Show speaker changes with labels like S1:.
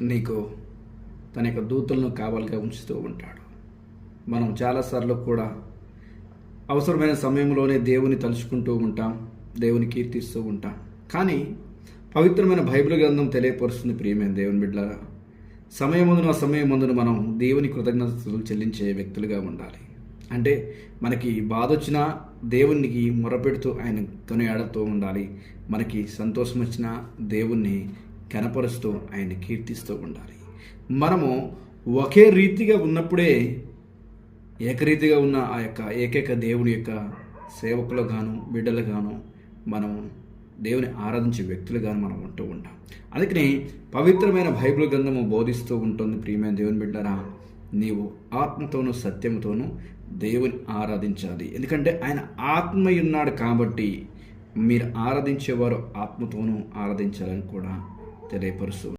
S1: నీకు తన యొక్క దూతలను కావాలిగా ఉంచుతూ ఉంటాడు. మనం చాలాసార్లు కూడా అవసరమైన సమయంలోనే దేవుని తలుచుకుంటూ ఉంటాం దేవుని కీర్తిస్తూ ఉంటాం. కానీ పవిత్రమైన బైబిల్ గ్రంథం తెలియపరుస్తుంది ప్రియమైన దేవుని బిడ్డలారా. సమయమందున సమయమందున మనం దేవుని కృతజ్ఞతలు చెల్లించే వ్యక్తులుగా ఉండాలి. అంటే మనకి బాధ వచ్చినా దేవునికి మొరపెడుతూ ఆయన కొనియాడుతూ ఉండాలి. మనకి సంతోషం వచ్చినా దేవుణ్ణి కనపరుస్తూ ఆయన కీర్తిస్తూ ఉండాలి. మనము ఒకే రీతిగా ఉన్నప్పుడే ఏకరీతిగా ఉన్న ఆ యొక్క ఏకైక దేవుని యొక్క సేవకులుగాను బిడ్డలుగాను మనం దేవుని ఆరాధించే వ్యక్తులుగాను మనం ఉంటూ ఉంటాం. అందుకని పవిత్రమైన బైబిల్ గ్రంథము బోధిస్తూ ఉంటుంది. ప్రియమైన దేవుని బిడ్డరా నీవు ఆత్మతోనూ సత్యముతోనూ దేవుని ఆరాధించాలి. ఎందుకంటే ఆయన ఆత్మయున్నాడు కాబట్టి మీరు ఆరాధించేవారు ఆత్మతోనూ ఆరాధించాలని కూడా తెలియపరుస్తూ